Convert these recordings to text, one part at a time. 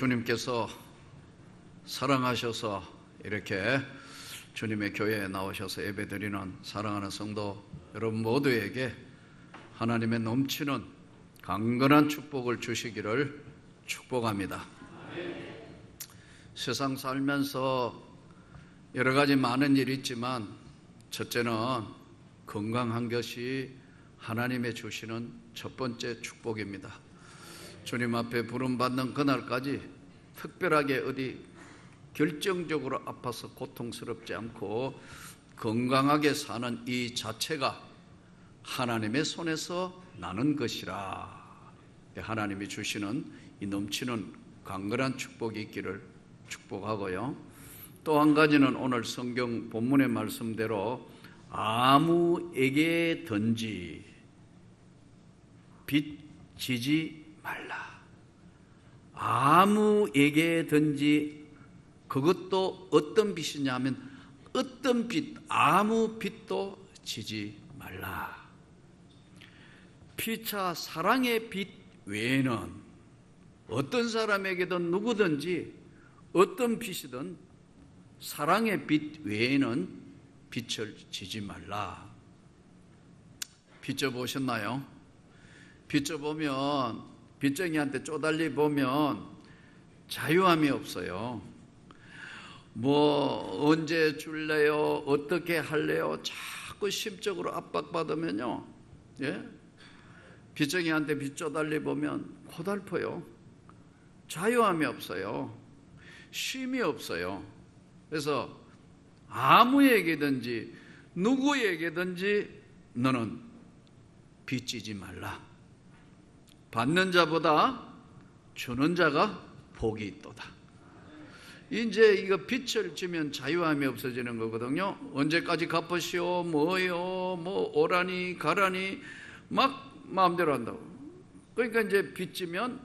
주님께서 사랑하셔서 이렇게 주님의 교회에 나오셔서 예배드리는 사랑하는 성도 여러분 모두에게 하나님의 넘치는 강건한 축복을 주시기를 축복합니다. 세상 살면서 여러 가지 많은 일이 있지만 첫째는 건강한 것이 하나님의 주시는 첫 번째 축복입니다. 주님 앞에 부름받는 그날까지 특별하게 어디 결정적으로 아파서 고통스럽지 않고 건강하게 사는 이 자체가 하나님의 손에서 나는 것이라. 하나님이 주시는 이 넘치는 강건한 축복이 있기를 축복하고요. 또 한 가지는 오늘 성경 본문의 말씀대로 아무에게 든지 빚지지 말라. 아무에게든지 그것도 어떤 빚이냐 하면 어떤 빚, 아무 빚도 지지 말라. 피차 사랑의 빚 외에는 어떤 사람에게든 누구든지 어떤 빚이든 사랑의 빚 외에는 빚을 지지 말라. 빚져 보셨나요? 빚져 보면 빚쟁이한테 쪼달리 보면 자유함이 없어요. 뭐 언제 줄래요? 어떻게 할래요? 자꾸 심적으로 압박받으면요. 예? 빚쟁이한테 빚줘달리 보면 고달퍼요. 자유함이 없어요. 쉼이 없어요. 그래서 아무에게든지 누구에게든지 너는 빚지지 말라. 받는 자보다 주는 자가 복이 있도다. 이제 이거 빚을 지면 자유함이 없어지는 거거든요. 언제까지 갚으시오, 뭐요, 뭐 오라니, 가라니, 막 마음대로 한다고. 그러니까 이제 빚지면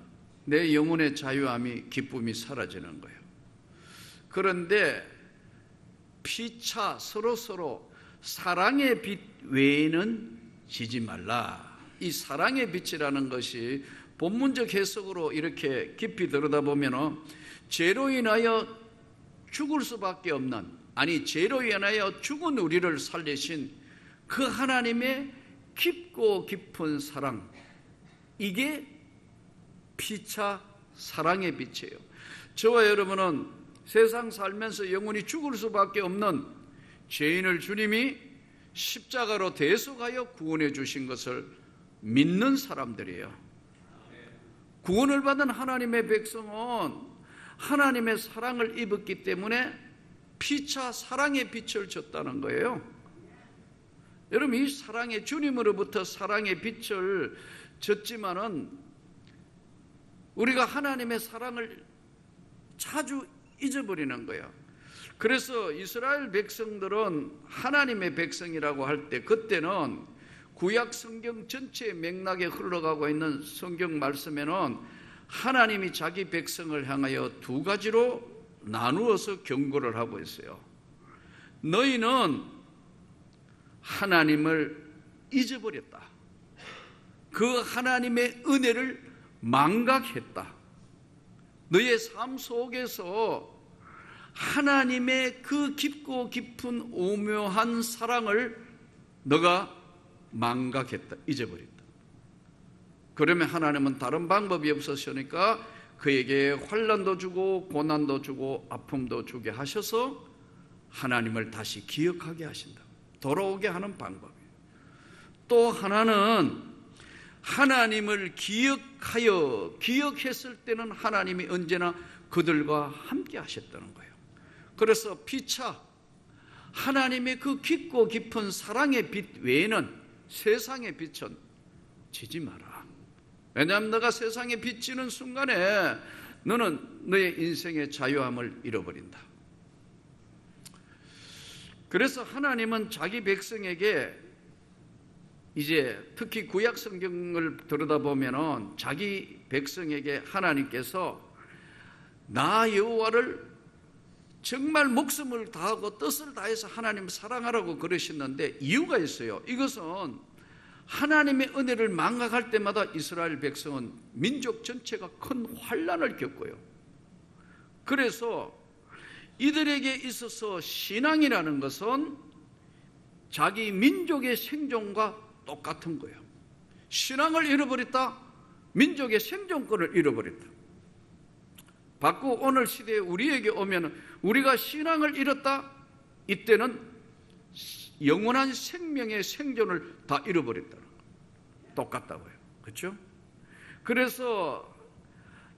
내 영혼의 자유함이, 기쁨이 사라지는 거예요. 그런데 피차 서로서로 사랑의 빚 외에는 지지 말라. 이 사랑의 빛이라는 것이 본문적 해석으로 이렇게 깊이 들여다보면 죄로 인하여 죽을 수밖에 없는 아니 죄로 인하여 죽은 우리를 살리신 그 하나님의 깊고 깊은 사랑 이게 피차 사랑의 빛이에요. 저와 여러분은 세상 살면서 영원히 죽을 수밖에 없는 죄인을 주님이 십자가로 대속하여 구원해 주신 것을 믿는 사람들이에요. 구원을 받은 하나님의 백성은 하나님의 사랑을 입었기 때문에 피차 사랑의 빛을 줬다는 거예요. 여러분 이 사랑의 주님으로부터 사랑의 빛을 줬지만은 우리가 하나님의 사랑을 자주 잊어버리는 거예요. 그래서 이스라엘 백성들은 하나님의 백성이라고 할 때 그때는 구약 성경 전체의 맥락에 흘러가고 있는 성경 말씀에는 하나님이 자기 백성을 향하여 두 가지로 나누어서 경고를 하고 있어요. 너희는 하나님을 잊어버렸다. 그 하나님의 은혜를 망각했다. 너의 삶 속에서 하나님의 그 깊고 깊은 오묘한 사랑을 너가 망각했다, 잊어버렸다. 그러면 하나님은 다른 방법이 없으시니까 그에게 환란도 주고 고난도 주고 아픔도 주게 하셔서 하나님을 다시 기억하게 하신다. 돌아오게 하는 방법이에요. 또 하나는 하나님을 기억하여 기억했을 때는 하나님이 언제나 그들과 함께 하셨다는 거예요. 그래서 피차 하나님의 그 깊고 깊은 사랑의 빛 외에는 세상의 빛은 지지 마라. 왜냐하면 너가 세상에 비치는 순간에 너는 너의 인생의 자유함을 잃어버린다. 그래서 하나님은 자기 백성에게 이제 특히 구약 성경을 들여다보면은 자기 백성에게 하나님께서 나 여호와를 정말 목숨을 다하고 뜻을 다해서 하나님 사랑하라고 그러셨는데 이유가 있어요. 이것은 하나님의 은혜를 망각할 때마다 이스라엘 백성은 민족 전체가 큰 환란을 겪고요. 그래서 이들에게 있어서 신앙이라는 것은 자기 민족의 생존과 똑같은 거예요. 신앙을 잃어버렸다. 민족의 생존권을 잃어버렸다. 바꾸 오늘 시대에 우리에게 오면 우리가 신앙을 잃었다. 이때는 영원한 생명의 생존을 다 잃어버렸다. 똑같다고요. 그렇죠? 그래서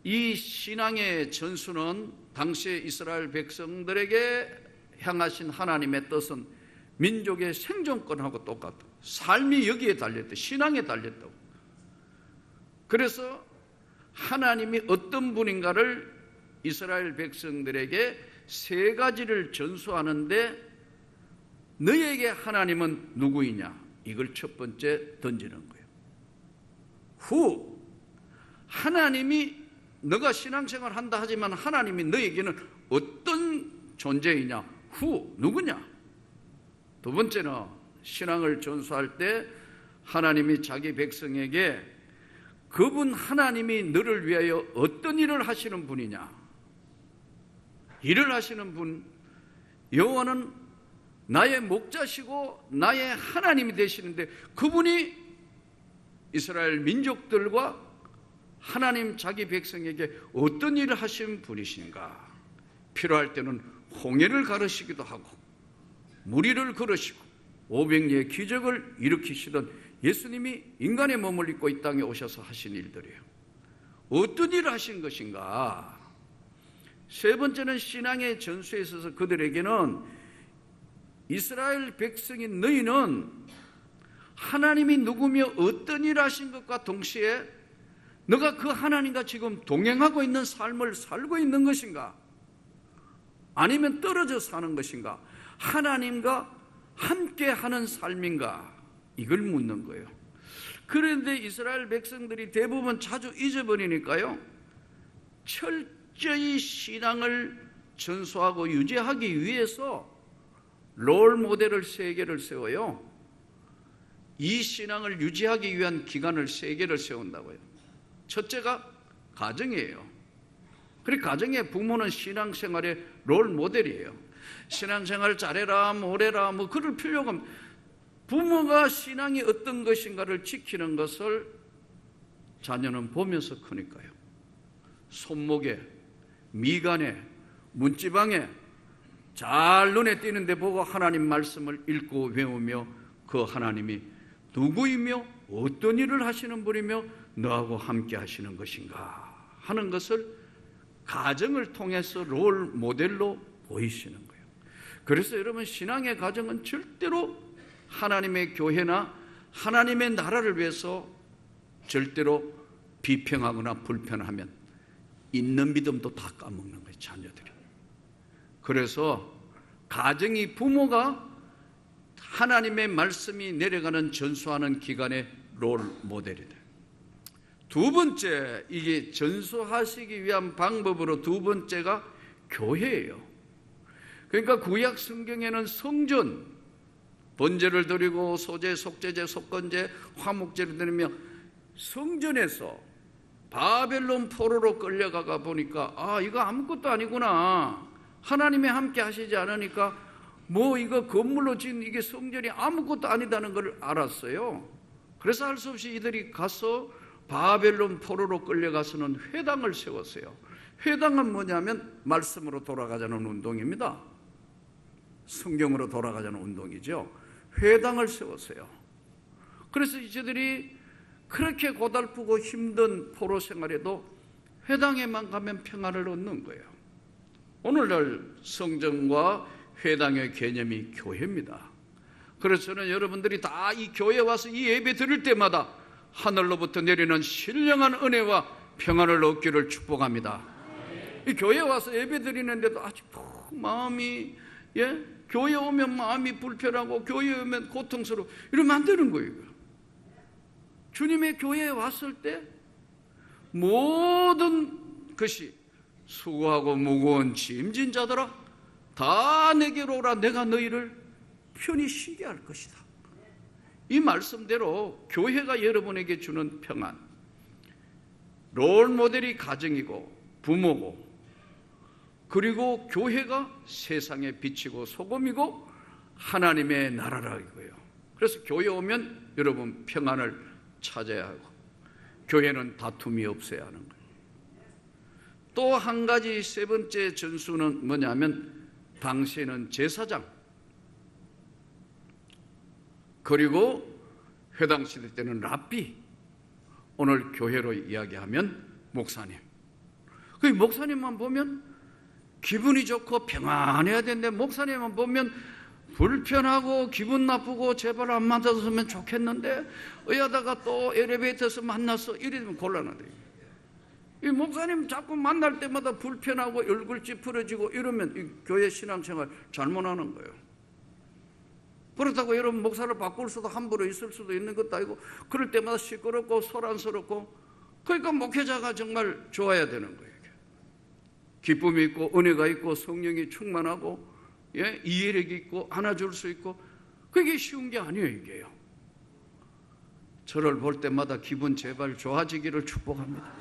이 신앙의 전수는 당시의 이스라엘 백성들에게 향하신 하나님의 뜻은 민족의 생존권하고 똑같다. 삶이 여기에 달렸다. 신앙에 달렸다고. 그래서 하나님이 어떤 분인가를 이스라엘 백성들에게 세 가지를 전수하는데 너에게 하나님은 누구이냐? 이걸 첫 번째 던지는 거예요. 후 하나님이 너가 신앙생활 한다 하지만 하나님이 너에게는 어떤 존재이냐? 후 누구냐? 두 번째는 신앙을 전수할 때 하나님이 자기 백성에게 그분 하나님이 너를 위하여 어떤 일을 하시는 분이냐? 일을 하시는 분 여호와는 나의 목자시고 나의 하나님이 되시는데 그분이 이스라엘 민족들과 하나님 자기 백성에게 어떤 일을 하신 분이신가? 필요할 때는 홍해를 가르시기도 하고 무리를 걸으시고 500리의 기적을 일으키시던 예수님이 인간의 몸을 입고 이 땅에 오셔서 하신 일들이에요. 어떤 일을 하신 것인가? 세 번째는 신앙의 전수에 있어서 그들에게는 이스라엘 백성인 너희는 하나님이 누구며 어떤 일을 하신 것과 동시에 너가 그 하나님과 지금 동행하고 있는 삶을 살고 있는 것인가? 아니면 떨어져 사는 것인가? 하나님과 함께 하는 삶인가? 이걸 묻는 거예요. 그런데 이스라엘 백성들이 대부분 자주 잊어버리니까요. 철 저히 신앙을 전수하고 유지하기 위해서 롤 모델을 세 개를 세워요. 이 신앙을 유지하기 위한 기간을 세 개를 세운다고요. 첫째가 가정이에요. 그리고 가정의 부모는 신앙생활의 롤 모델이에요. 신앙생활 잘해라, 뭐래라, 뭐 그럴 필요가 없. 부모가 신앙이 어떤 것인가를 지키는 것을 자녀는 보면서 크니까요. 손목에, 미간에, 문지방에 잘 눈에 띄는데 보고 하나님 말씀을 읽고 외우며 그 하나님이 누구이며 어떤 일을 하시는 분이며 너하고 함께 하시는 것인가 하는 것을 가정을 통해서 롤 모델로 보이시는 거예요. 그래서 여러분 신앙의 가정은 절대로 하나님의 교회나 하나님의 나라를 위해서 절대로 비평하거나 불편하면 있는 믿음도 다 까먹는 거예요, 자녀들이. 그래서 가정이 부모가 하나님의 말씀이 내려가는 전수하는 기간의 롤 모델이다. 두 번째, 이게 전수하시기 위한 방법으로 두 번째가 교회예요. 그러니까 구약 성경에는 성전, 번제를 드리고 소제, 속제제, 속건제, 화목제를 드리며 성전에서 바벨론 포로로 끌려가가 보니까 아 이거 아무것도 아니구나 하나님이 함께 하시지 않으니까 뭐 이거 건물로 지은 이게 성전이 아무것도 아니다는 걸 알았어요. 그래서 할 수 없이 이들이 가서 바벨론 포로로 끌려가서는 회당을 세웠어요. 회당은 뭐냐면 말씀으로 돌아가자는 운동입니다. 성경으로 돌아가자는 운동이죠. 회당을 세웠어요. 그래서 이제들이 그렇게 고달프고 힘든 포로 생활에도 회당에만 가면 평안을 얻는 거예요. 오늘날 성전과 회당의 개념이 교회입니다. 그래서 저는 여러분들이 다 이 교회 와서 이 예배 드릴 때마다 하늘로부터 내리는 신령한 은혜와 평안을 얻기를 축복합니다. 이 교회 와서 예배 드리는데도 아직도 마음이 예 교회 오면 마음이 불편하고 교회 오면 고통스러워 이러면 안 되는 거예요. 주님의 교회에 왔을 때 모든 것이 수고하고 무거운 짐진 자들아 다 내게로 오라 내가 너희를 편히 쉬게 할 것이다. 이 말씀대로 교회가 여러분에게 주는 평안 롤 모델이 가정이고 부모고 그리고 교회가 세상에 비치고 소금이고 하나님의 나라라 이거예요. 그래서 교회 오면 여러분 평안을 찾아야 하고 교회는 다툼이 없어야 하는 거예요. 또 한 가지 세 번째 전수는 뭐냐면 당시에는 제사장 그리고 회당 시대 때는 랍비 오늘 교회로 이야기하면 목사님 그 목사님만 보면 기분이 좋고 평안해야 되는데 목사님만 보면 불편하고 기분 나쁘고 제발 안 만났으면 좋겠는데 의하다가 또 엘리베이터에서 만났어 이러면 곤란하대. 이 목사님 자꾸 만날 때마다 불편하고 얼굴 찌푸려지고 이러면 이 교회 신앙생활 잘못하는 거예요. 그렇다고 여러분 목사를 바꿀 수도 함부로 있을 수도 있는 것도 아니고 그럴 때마다 시끄럽고 소란스럽고 그러니까 목회자가 정말 좋아야 되는 거예요. 기쁨이 있고 은혜가 있고 성령이 충만하고 예? 이해력이 있고 안아줄 수 있고 그게 쉬운 게 아니에요 이게요 저를 볼 때마다 기분 제발 좋아지기를 축복합니다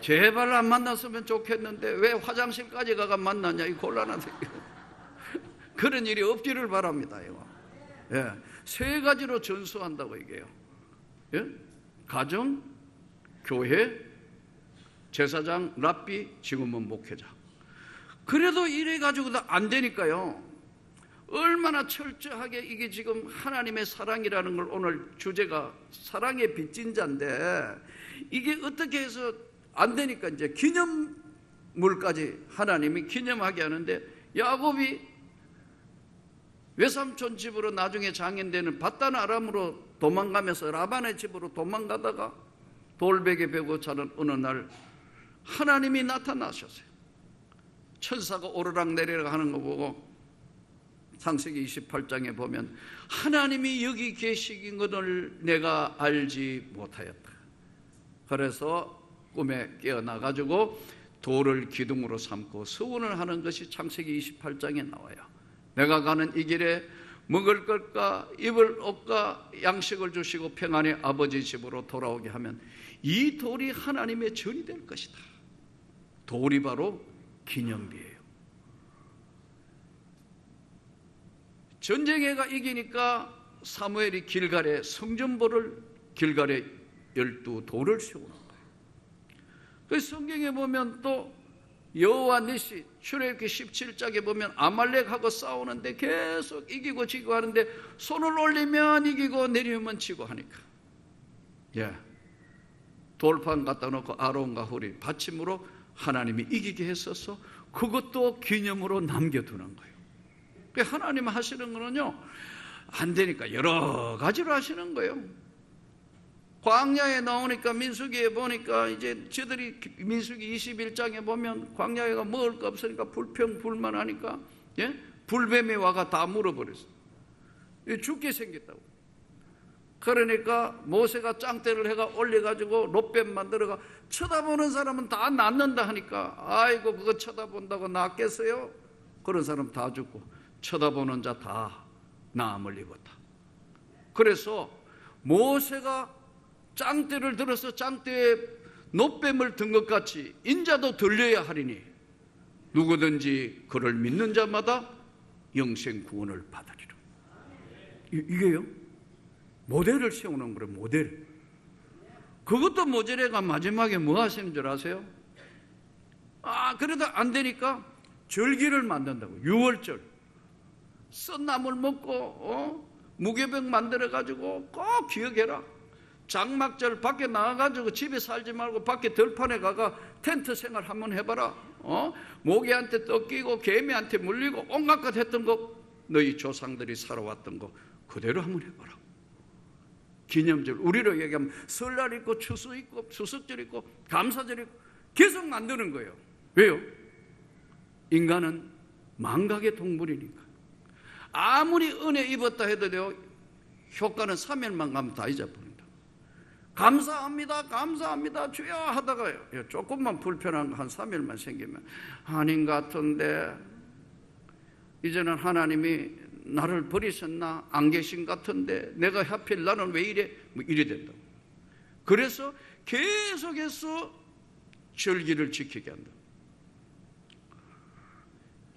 제발 안 만났으면 좋겠는데 왜 화장실까지 가가 만나냐 이 곤란하다 그런 일이 없기를 바랍니다 이거. 예, 세 가지로 전수한다고 이게요 예? 가정, 교회, 제사장, 랍비, 지금은 목회자 그래도 이래 가지고도 안 되니까요. 얼마나 철저하게 이게 지금 하나님의 사랑이라는 걸 오늘 주제가 사랑의 빚진 자인데 이게 어떻게 해서 안 되니까 이제 기념물까지 하나님이 기념하게 하는데 야곱이 외삼촌 집으로 나중에 장인되는 바단 아람으로 도망가면서 라반의 집으로 도망가다가 돌베개 베고 자는 어느 날 하나님이 나타나셨어요. 천사가 오르락 내리락 하는 거 보고 창세기 28장에 보면 하나님이 여기 계시긴 것을 내가 알지 못하였다. 그래서 꿈에 깨어나 가지고 돌을 기둥으로 삼고 서원을 하는 것이 창세기 28장에 나와요. 내가 가는 이 길에 먹을 것과 입을 옷과 양식을 주시고 평안히 아버지 집으로 돌아오게 하면 이 돌이 하나님의 전이 될 것이다. 돌이 바로 기념비예요. 전쟁에가 이기니까 사무엘이 길갈에 성전보를 길갈에 열두 돌을 세우는 거예요. 그 성경에 보면 또 여호와 니시 출애굽기 17장에 보면 아말렉하고 싸우는데 계속 이기고 지고 하는데 손을 올리면 이기고 내리면 지고 하니까 예. 돌판 갖다 놓고 아론과 훌이 받침으로 하나님이 이기게 했어서 그것도 기념으로 남겨두는 거예요. 그 하나님 하시는 거는요, 안 되니까 여러 가지로 하시는 거예요. 광야에 나오니까 민수기에 보니까 이제 저들이 민수기 21장에 보면 광야에가 먹을 거 없으니까 불평 불만하니까 예? 불뱀이 와가 다 물어버렸어. 죽게 생겼다고. 그러니까 모세가 짱대를 해가 올려가지고 롯뱀 만들어가 쳐다보는 사람은 다 낫는다 하니까 아이고 그거 쳐다본다고 낫겠어요? 그런 사람 다 죽고 쳐다보는 자 다 나음을 입었다. 그래서 모세가 짱대를 들어서 짱대에 노뱀을 든 것 같이 인자도 들려야 하리니 누구든지 그를 믿는 자마다 영생 구원을 받으리라. 이게요? 모델을 세우는 거예요, 모델. 그것도 모델애가 마지막에 뭐 하시는 줄 아세요? 아, 그래도 안 되니까 절기를 만든다고. 6월절. 썬나물 먹고, 어? 무교병 만들어가지고 꼭 기억해라. 장막절 밖에 나가가지고 집에 살지 말고 밖에 들판에 가가 텐트 생활 한번 해봐라. 어? 모기한테 떡끼고 개미한테 물리고 온갖 것 했던 거 너희 조상들이 살아왔던 거 그대로 한번 해봐라. 기념절 우리로 얘기하면 설날 있고 추수 있고 추석절 있고 감사절 있고 계속 만드는 거예요. 왜요? 인간은 망각의 동물이니까. 아무리 은혜 입었다 해도요 효과는 3일만 가면 다 잊어버린다. 감사합니다, 감사합니다, 주여 하다가요 예, 조금만 불편한 한 3일만 생기면 아닌 같은데 이제는 하나님이 나를 버리셨나 안 계신 같은데 내가 하필 나는 왜 이래 뭐 이래 된다고 그래서 계속해서 절기를 지키게 한다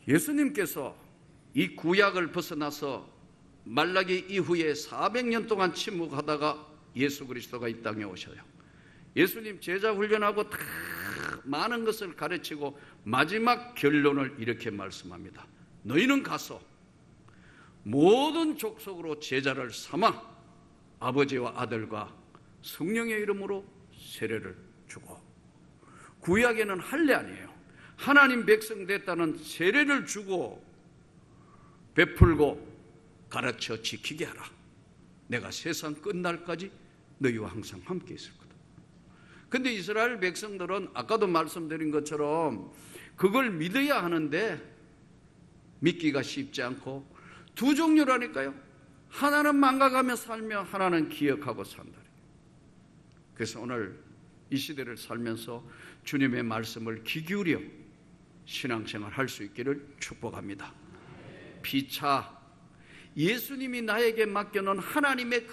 예수님께서 이 구약을 벗어나서 말라기 이후에 400년 동안 침묵하다가 예수 그리스도가 이 땅에 오셔요. 예수님 제자 훈련하고 다 많은 것을 가르치고 마지막 결론을 이렇게 말씀합니다. 너희는 가서 모든 족속으로 제자를 삼아 아버지와 아들과 성령의 이름으로 세례를 주고 구약에는 할례 아니에요. 하나님 백성 됐다는 세례를 주고 베풀고 가르쳐 지키게 하라. 내가 세상 끝날까지 너희와 항상 함께 있을 거다. 근데 이스라엘 백성들은 아까도 말씀드린 것처럼 그걸 믿어야 하는데 믿기가 쉽지 않고 두 종류라니까요. 하나는 망가가며 살며 하나는 기억하고 산다. 그래서 오늘 이 시대를 살면서 주님의 말씀을 귀 기울여 신앙생활 할 수 있기를 축복합니다. 피차 예수님이 나에게 맡겨놓은 하나님의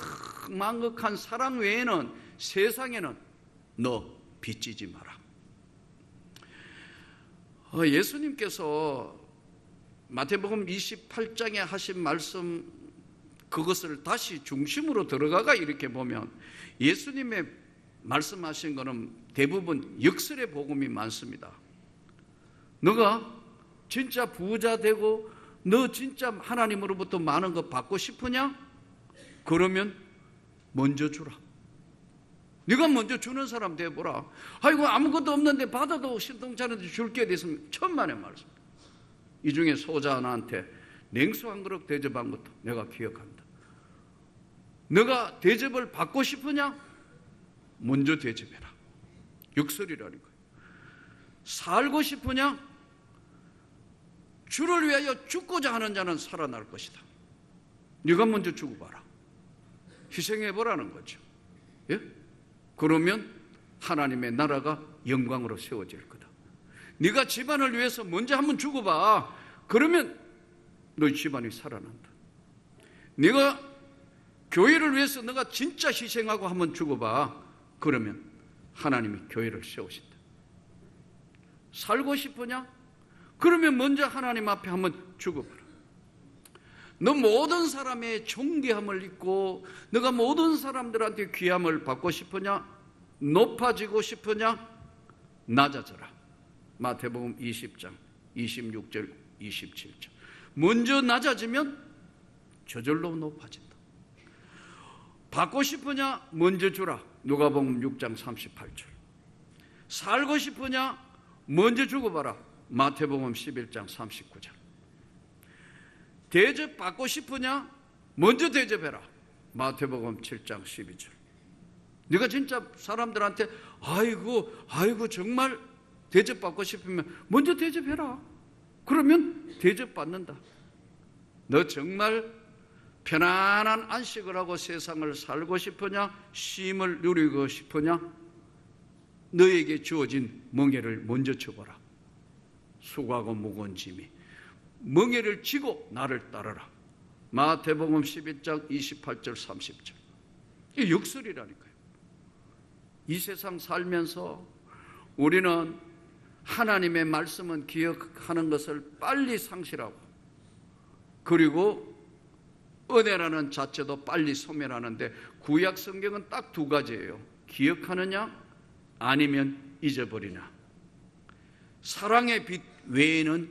망극한 사랑 외에는 세상에는 너 빚지지 마라. 어, 예수님께서 마태복음 28장에 하신 말씀 그것을 다시 중심으로 들어가가 이렇게 보면 예수님의 말씀하신 것은 대부분 역설의 복음이 많습니다. 너가 진짜 부자 되고 너 진짜 하나님으로부터 많은 거 받고 싶으냐? 그러면 먼저 주라. 네가 먼저 주는 사람 돼보라. 아이고 아무것도 없는데 받아도 신동자한테 줄게 됐으면 천만의 말씀. 이 중에 소자 하나한테 냉수 한 그릇 대접한 것도 내가 기억한다. 너가 대접을 받고 싶으냐? 먼저 대접해라. 육설이라는 거예요. 살고 싶으냐? 주를 위하여 죽고자 하는 자는 살아날 것이다. 네가 먼저 죽어 봐라. 희생해 보라는 거죠. 예? 그러면 하나님의 나라가 영광으로 세워질 거다. 네가 집안을 위해서 먼저 한번 죽어 봐. 그러면 너희 집안이 살아난다. 네가 교회를 위해서 너가 진짜 희생하고 한번 죽어 봐. 그러면 하나님이 교회를 세우신다. 살고 싶으냐? 그러면 먼저 하나님 앞에 한번 죽어봐라. 너 모든 사람의 존귀함을 입고 너가 모든 사람들한테 귀함을 받고 싶으냐? 높아지고 싶으냐? 낮아져라. 마태복음 20장 26절 27절. 먼저 낮아지면 저절로 높아진다. 받고 싶으냐? 먼저 주라. 누가복음 6장 38절. 살고 싶으냐? 먼저 죽어봐라. 마태복음 11장 39절. 대접 받고 싶으냐? 먼저 대접해라. 마태복음 7장 12절. 네가 진짜 사람들한테 아이고 아이고 정말 대접 받고 싶으면 먼저 대접해라. 그러면 대접 받는다. 너 정말 편안한 안식을 하고 세상을 살고 싶으냐? 쉼을 누리고 싶으냐? 너에게 주어진 멍에를 먼저 쳐보라. 수고하고 무거운 짐이 멍에를 지고 나를 따르라. 마태복음 11장 28절 30절. 이 역설이라니까요. 이 세상 살면서 우리는 하나님의 말씀은 기억하는 것을 빨리 상실하고 그리고 은혜라는 자체도 빨리 소멸하는데 구약 성경은 딱 두 가지예요. 기억하느냐 아니면 잊어버리냐. 사랑의 빛 외에는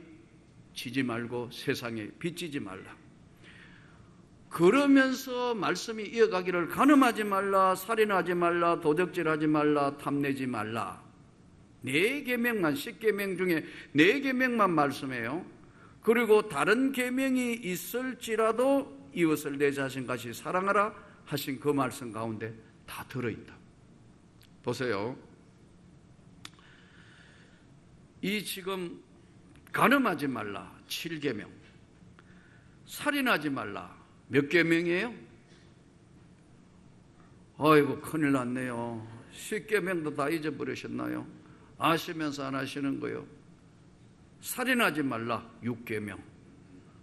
지지 말고 세상에 빚지지 말라. 그러면서 말씀이 이어가기를 가늠하지 말라, 살인하지 말라, 도적질하지 말라, 탐내지 말라. 네 계명만 십 계명 중에 네 계명만 말씀해요. 그리고 다른 계명이 있을지라도 이웃을 내 자신같이 사랑하라 하신 그 말씀 가운데 다 들어 있다. 보세요. 이 지금 간음하지 말라 7계명 살인하지 말라 몇 계명이에요? 아이고 큰일 났네요 10계명도 다 잊어버리셨나요? 아시면서 안 하시는 거요 살인하지 말라 6계명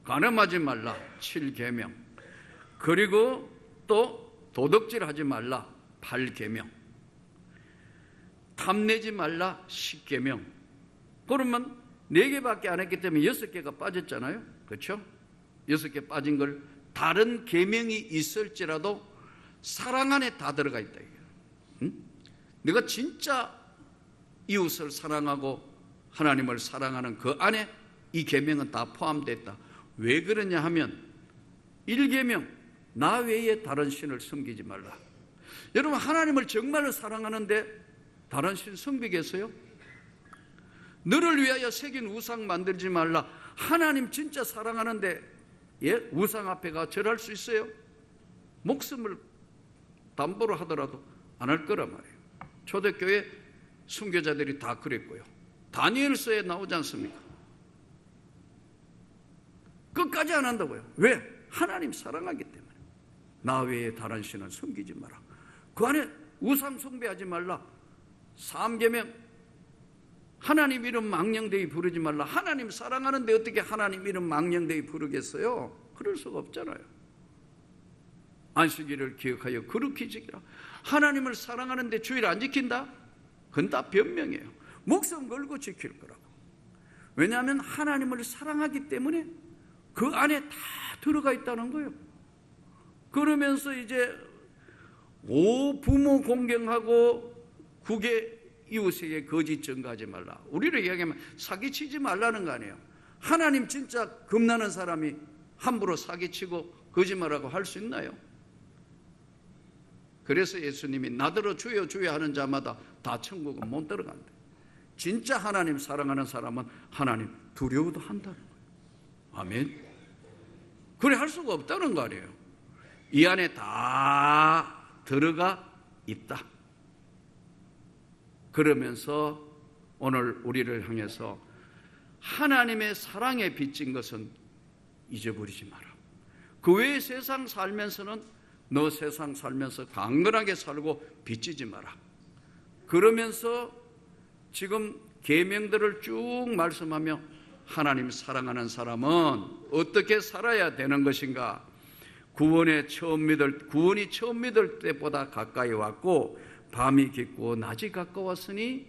간음하지 말라 7계명 그리고 또 도덕질하지 말라 8계명 탐내지 말라 10계명 그러면 네 개밖에 안 했기 때문에 여섯 개가 빠졌잖아요. 그렇죠? 여섯 개 빠진 걸 다른 계명이 있을지라도 사랑 안에 다 들어가 있다. 응? 내가 진짜 이웃을 사랑하고 하나님을 사랑하는 그 안에 이 계명은 다 포함됐다. 왜 그러냐 하면 1계명 나 외에 다른 신을 섬기지 말라. 여러분 하나님을 정말로 사랑하는데 다른 신 섬기겠어요? 너를 위하여 새긴 우상 만들지 말라. 하나님 진짜 사랑하는데 예? 우상 앞에 가 절할 수 있어요? 목숨을 담보로 하더라도 안 할 거란 말이에요. 초대교회 순교자들이 다 그랬고요. 다니엘서에 나오지 않습니까? 끝까지 안 한다고요. 왜? 하나님 사랑하기 때문에. 나 외에 다른 신은 섬기지 마라. 그 안에 우상 숭배하지 말라. 삼계명 하나님 이름 망령되이 부르지 말라. 하나님 사랑하는데 어떻게 하나님 이름 망령되이 부르겠어요? 그럴 수가 없잖아요. 안식일을 기억하여 그렇게 지키라. 하나님을 사랑하는데 주일 안 지킨다? 그건 다 변명이에요. 목숨 걸고 지킬 거라고. 왜냐하면 하나님을 사랑하기 때문에 그 안에 다 들어가 있다는 거예요. 그러면서 이제 오 부모 공경하고 국의 이웃에게 거짓 증가하지 말라. 우리를 이야기하면 사기치지 말라는 거 아니에요. 하나님 진짜 겁나는 사람이 함부로 사기치고 거짓말하고 할 수 있나요? 그래서 예수님이 나더러 주여 주여 하는 자마다 다 천국은 못 들어간다. 진짜 하나님 사랑하는 사람은 하나님 두려워도 한다는 거예요. 아멘. 그래 할 수가 없다는 거 아니에요. 이 안에 다 들어가 있다. 그러면서 오늘 우리를 향해서 하나님의 사랑에 빚진 것은 잊어버리지 마라. 그 외의 세상 살면서는 너 세상 살면서 강건하게 살고 빚지지 마라. 그러면서 지금 계명들을 쭉 말씀하며 하나님 사랑하는 사람은 어떻게 살아야 되는 것인가? 구원의 처음 믿을 구원이 처음 믿을 때보다 가까이 왔고 밤이 깊고 낮이 가까웠으니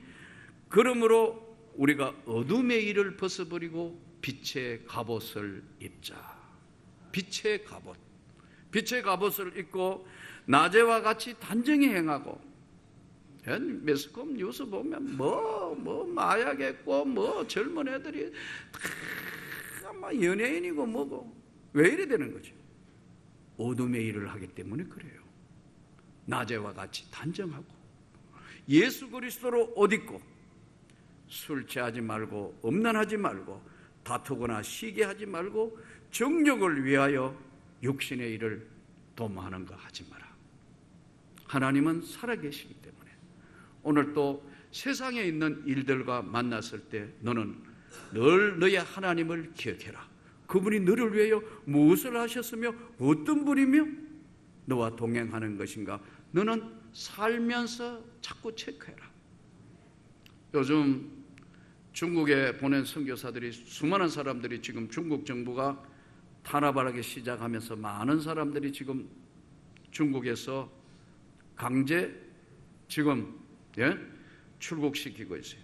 그러므로 우리가 어둠의 일을 벗어버리고 빛의 갑옷을 입자. 빛의 갑옷. 빛의 갑옷을 입고 낮에와 같이 단정히 행하고 매스컴 뉴스 보면 뭐, 뭐, 마약했고, 뭐, 젊은 애들이 다, 막 연예인이고 뭐고. 왜 이래 되는 거죠? 어둠의 일을 하기 때문에 그래요. 낮에와 같이 단정하고, 예수 그리스도로 옷 입고, 술 취하지 말고, 음란하지 말고, 다투거나 시기 하지 말고, 정력을 위하여 육신의 일을 도모하는 거 하지 마라. 하나님은 살아계시기 때문에. 오늘 또 세상에 있는 일들과 만났을 때 너는 늘 너의 하나님을 기억해라. 그분이 너를 위하여 무엇을 하셨으며 어떤 분이며 너와 동행하는 것인가 너는 살면서 자꾸 체크해라. 요즘 중국에 보낸 선교사들이 수많은 사람들이 지금 중국 정부가 탄압하기 시작하면서 많은 사람들이 지금 중국에서 강제 지금 예? 출국시키고 있어요.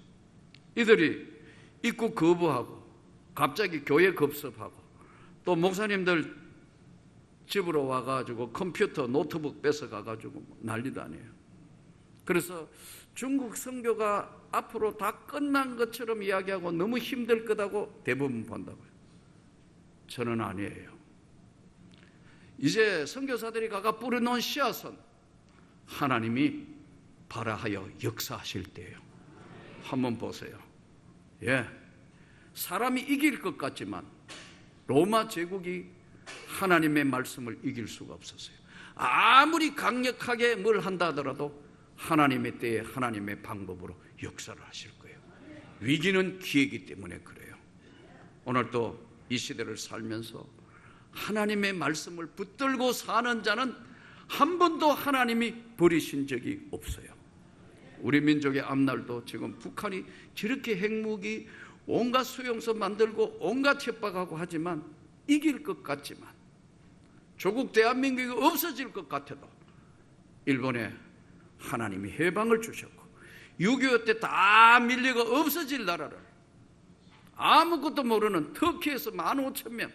이들이 입국 거부하고 갑자기 교회 급습하고 또 목사님들 집으로 와가지고 컴퓨터 노트북 뺏어가가지고 난리도 아니에요. 그래서 중국 선교가 앞으로 다 끝난 것처럼 이야기하고 너무 힘들 거다고 대부분 본다고요. 저는 아니에요. 이제 선교사들이 가가 뿌려놓은 씨앗은 하나님이 발하여 역사하실 때예요. 한번 보세요. 예. 사람이 이길 것 같지만 로마 제국이 하나님의 말씀을 이길 수가 없었어요. 아무리 강력하게 뭘 한다 하더라도 하나님의 때에 하나님의 방법으로 역사를 하실 거예요. 위기는 기회이기 때문에 그래요. 오늘 또 이 시대를 살면서 하나님의 말씀을 붙들고 사는 자는 한 번도 하나님이 버리신 적이 없어요. 우리 민족의 앞날도 지금 북한이 저렇게 핵무기 온갖 수용소 만들고 온갖 협박하고 하지만 이길 것 같지만 조국 대한민국이 없어질 것 같아도 일본에 하나님이 해방을 주셨고 6.25 때 다 밀려가 없어질 나라를 아무것도 모르는 터키에서 만 오천 명,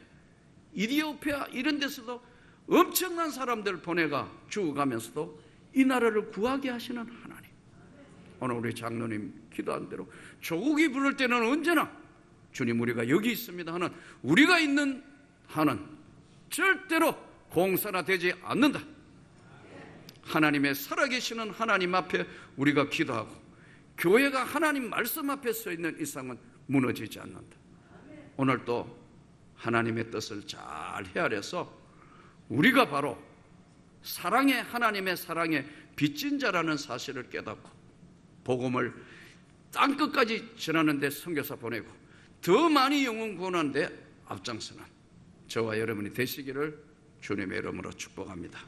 이디오피아 이런 데서도 엄청난 사람들 보내가 죽어가면서도 이 나라를 구하게 하시는 하나님. 오늘 우리 장로님 기도한 대로 조국이 부를 때는 언제나 주님 우리가 여기 있습니다 하는 우리가 있는 한은 절대로 공사나 되지 않는다. 하나님의 살아계시는 하나님 앞에 우리가 기도하고 교회가 하나님 말씀 앞에 서 있는 이상은 무너지지 않는다. 오늘 또 하나님의 뜻을 잘 헤아려서 우리가 바로 사랑의 하나님의 사랑의 빚진 자라는 사실을 깨닫고 복음을 땅 끝까지 전하는데 선교사 보내고 더 많이 영혼 구원하는데 앞장서는 저와 여러분이 되시기를 주님의 이름으로 축복합니다.